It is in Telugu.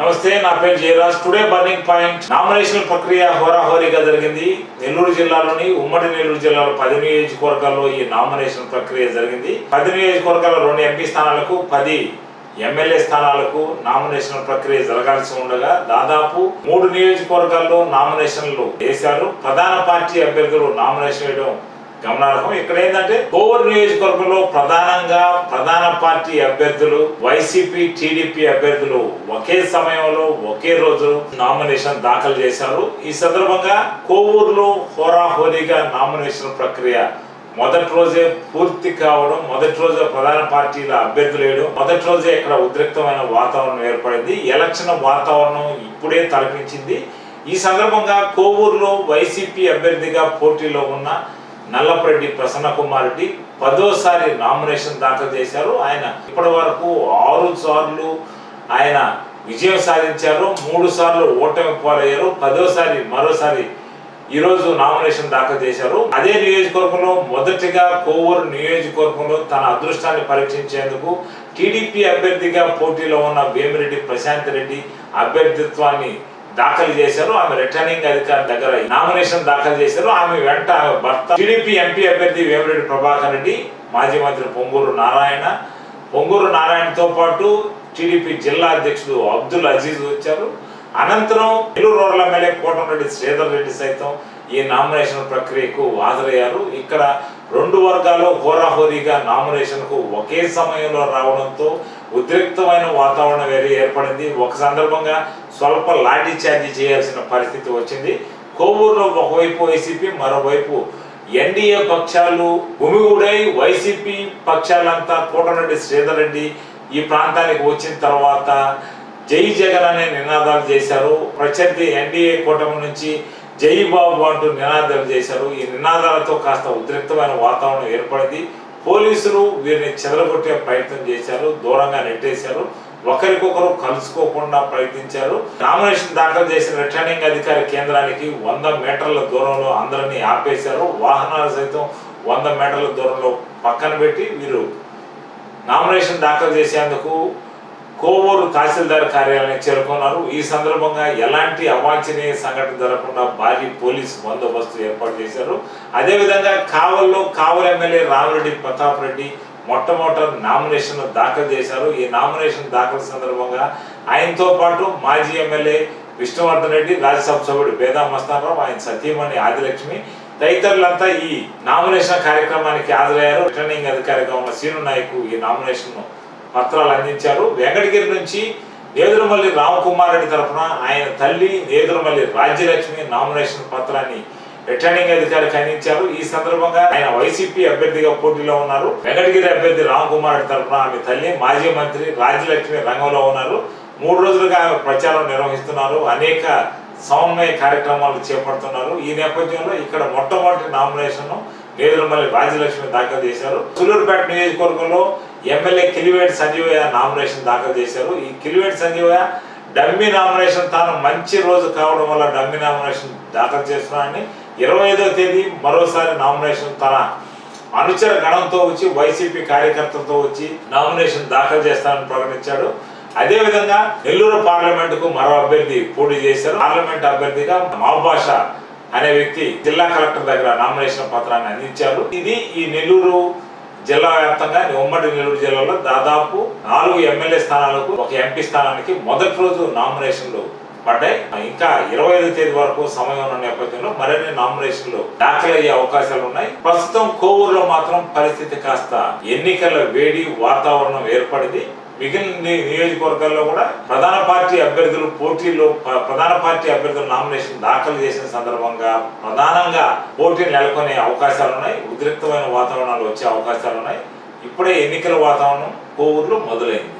నమస్తే నా పేరు Jayaraj. Today burning point nomination ప్రక్రియ హోరాహోరీగా జరిగింది. నెల్లూరు జిల్లాలోని ఉమ్మడి నెల్లూరు జిల్లాలో పది నియోజకవర్గాల్లో ఈ నామినేషన్ ప్రక్రియ జరిగింది. పది నియోజకవర్గాల రెండు ఎంపీ స్థానాలకు పది ఎమ్మెల్యే స్థానాలకు నామినేషన్ ప్రక్రియ జరగాల్సి ఉండగా దాదాపు మూడు నియోజకవర్గాల్లో నామినేషన్లు వేశారు. ప్రధాన పార్టీ అభ్యర్థులు నామినేషన్ వేయడం గమనార్హం. ఇక్కడ ఏంటంటే కోవూరు నియోజకవర్గంలో ప్రధానంగా ప్రధాన పార్టీ అభ్యర్థులు వైసీపీ టీడీపీ అభ్యర్థులు ఒకే సమయంలో ఒకే రోజు నామినేషన్ దాఖలు చేశారు. ఈ సందర్భంగా కోవూరులో హోరాహోరీగా నామినేషన్ ప్రక్రియ మొదటి రోజే పూర్తి కావడం మొదటి రోజే ప్రధాన పార్టీల అభ్యర్థులు వేయడం మొదటి రోజే ఇక్కడ ఉద్రిక్తమైన వాతావరణం ఏర్పడింది. ఎలక్షన్ వాతావరణం ఇప్పుడే తలపించింది. ఈ సందర్భంగా కోవూరులో వైసీపీ అభ్యర్థిగా పోటీలో ఉన్న నల్లపరెడ్డి ప్రసన్న కుమార్ పదోసారి నామినేషన్ దాఖలు చేశారు. ఆయన ఇప్పటి వరకు ఆరు సార్లు ఆయన విజయం సాధించారు. మూడు సార్లు ఓటమి పాలయ్యారు. పదోసారి మరోసారి ఈరోజు నామినేషన్ దాఖలు చేశారు. అదే నియోజకవర్గంలో మొదటిగా కోవూరు నియోజకవర్గంలో తన అదృష్టాన్ని పరీక్షించేందుకు టీడీపీ అభ్యర్థిగా పోటీలో ఉన్న వేమిరెడ్డి ప్రశాంత్ రెడ్డి అభ్యర్థిత్వాన్ని దాఖలు చేశారు ఆమె రిటర్నింగ్ అధికారి దగ్గర నామినేషన్ దాఖలు చేశారు ఆమె వెంట భర్త టీడీపీ ఎంపీ అభ్యర్థి వేమిరెడ్డి ప్రభాకర్ రెడ్డి మాజీ మంత్రి పొంగూరు నారాయణ. పొంగూరు నారాయణతో పాటు టీడీపీ జిల్లా అధ్యక్షుడు అబ్దుల్ అజీజ్ వచ్చారు. అనంతరం నెల్లూరు రోడ్ల ఎమ్మెల్యే కోటంరెడ్డి శ్రీధర్ రెడ్డి సైతం ఈ నామినేషన్ ప్రక్రియకు హాజరయ్యారు. ఇక్కడ రెండు వర్గాలు హోరాహోరీగా నామినేషన్కు ఒకే సమయంలో రావడంతో ఉద్రిక్తమైన వాతావరణం వేరే ఏర్పడింది. ఒక సందర్భంగా స్వల్ప లాఠీ చార్జీ చేయాల్సిన పరిస్థితి వచ్చింది. కోవూరులో ఒకవైపు వైసీపీ మరోవైపు ఎన్డీఏ పక్షాలు గుమిగూడై వైసీపీ పక్షాలంతా కోటరెడ్డి శ్రీధర్ రెడ్డి ఈ ప్రాంతానికి వచ్చిన తర్వాత జై జగన్ అనే నినాదాలు చేశారు. ప్రత్యర్థి ఎన్డీఏ కూటమి నుంచి జై బాబు అంటూ నినాదాలు చేశారు. ఈ నినాదాలతో కాస్త ఉద్రిక్తమైన వాతావరణం ఏర్పడింది. పోలీసులు వీరిని చెదరగొట్టే ప్రయత్నం చేశారు దూరంగా నెట్టేశారు. ఒకరికొకరు కలుసుకోకుండా ప్రయత్నించారు. నామినేషన్ దాఖలు చేసిన రిటర్నింగ్ అధికారి కేంద్రానికి వంద మీటర్ల దూరంలో అందరినీ ఆపేశారు. వాహనాలు సైతం వంద మీటర్ల దూరంలో పక్కన పెట్టి వీరు నామినేషన్ దాఖలు చేసేందుకు కోవూరు తహసీల్దార్ కార్యాలయం చేరుకున్నారు. ఈ సందర్భంగా ఎలాంటి అవాంఛనీయ సంఘటన జరగకుండా భారీ పోలీస్ బందోబస్తు ఏర్పాటు చేశారు. అదేవిధంగా కావల్లో కావల్ ఎమ్మెల్యే రామిరెడ్డి ప్రతాప్ రెడ్డి మొట్టమొదటి నామినేషన్ దాఖలు చేశారు. ఈ నామినేషన్ దాఖలు సందర్భంగా ఆయనతో పాటు మాజీ ఎమ్మెల్యే విష్ణువర్ధన్ రెడ్డి రాజ్యసభ సభ్యుడు బేదా మస్తానరావు ఆయన సతీమణి ఆదిలక్ష్మి తదితరులంతా ఈ నామినేషన్ కార్యక్రమానికి హాజరయ్యారు. రిటర్నింగ్ అధికారిగా ఉన్న సీను నాయకు ఈ నామినేషన్ పత్రాలు అందించారు. వెంకటగిరి నుంచి నేదురుమల్లి రామకుమార్ రెడ్డి తరఫున ఆయన తల్లి నేదురుమల్లి రాజ్యలక్ష్మి నామినేషన్ పత్రాన్ని రిటర్నింగ్ అధికారికి అందించారు. ఈ సందర్భంగా ఆయన వైసీపీ అభ్యర్థిగా పోటీలో ఉన్నారు. వెంకటగిరి అభ్యర్థి రామకుమార్ రెడ్డి తరఫున ఆమె తల్లి మాజీ మంత్రి రాజ్యలక్ష్మి రంగంలో ఉన్నారు. మూడు రోజులుగా ఆమె ప్రచారం నిర్వహిస్తున్నారు. అనేక సమన్వయ కార్యక్రమాలు చేపడుతున్నారు. ఈ నేపథ్యంలో ఇక్కడ మొట్టమొదటి నామినేషన్ నేదురుమల్లి రాజ్యలక్ష్మి దాఖలు చేశారు. సులూరుపేట నియోజకవర్గంలో ఎమ్మెల్యే కిలివేటి సంజీవయ్య నామినేషన్ దాఖలు చేశారు. ఈ కిలివేటి సంజీవయ్య డమ్మీ నామినేషన్ తాను మంచి రోజు కావడం వల్ల డమ్మీ నామినేషన్ దాఖలు చేస్తున్నాడని ఇరవై ఐదో తేదీ మరోసారి నామినేషన్ తన అనుచర గణంతో వచ్చి వైసీపీ కార్యకర్తలతో వచ్చి నామినేషన్ దాఖలు చేస్తానని ప్రకటించాడు. అదేవిధంగా నెల్లూరు పార్లమెంటుకు మరో అభ్యర్థి పోటీ చేశారు. పార్లమెంట్ అభ్యర్థిగా మావభాష అనే వ్యక్తి జిల్లా కలెక్టర్ దగ్గర నామినేషన్ పత్రాన్ని అందించారు. ఇది ఈ నెల్లూరు జిల్లా వ్యాప్తంగా ఉమ్మడి నెల్లూరు జిల్లాలో దాదాపు నాలుగు ఎమ్మెల్యే స్థానాలకు ఒక ఎంపీ స్థానానికి మొదటి రోజు నామినేషన్లు పడ్డాయి. ఇంకా ఇరవై ఐదు తేదీ వరకు సమయం ఉన్న నేపథ్యంలో మరిన్ని నామినేషన్లు దాఖలయ్యే అవకాశాలు ఉన్నాయి. ప్రస్తుతం కోవూరులో మాత్రం పరిస్థితి కాస్త ఎన్నికల వేడి వాతావరణం ఏర్పడింది. మిగిలిన ని- నియోజకవర్గాల్లో కూడా ప్రధాన పార్టీ అభ్యర్థులు పోటీలో ప్రధాన పార్టీ అభ్యర్థులు నామినేషన్ దాఖలు చేసిన సందర్భంగా ప్రధానంగా పోటీలు నెలకొనే అవకాశాలు ఉన్నాయి. ఉద్రిక్తమైన వాతావరణాలు వచ్చే అవకాశాలు ఉన్నాయి. ఇప్పుడే ఎన్నికల వాతావరణం కోవూరులో మొదలైంది.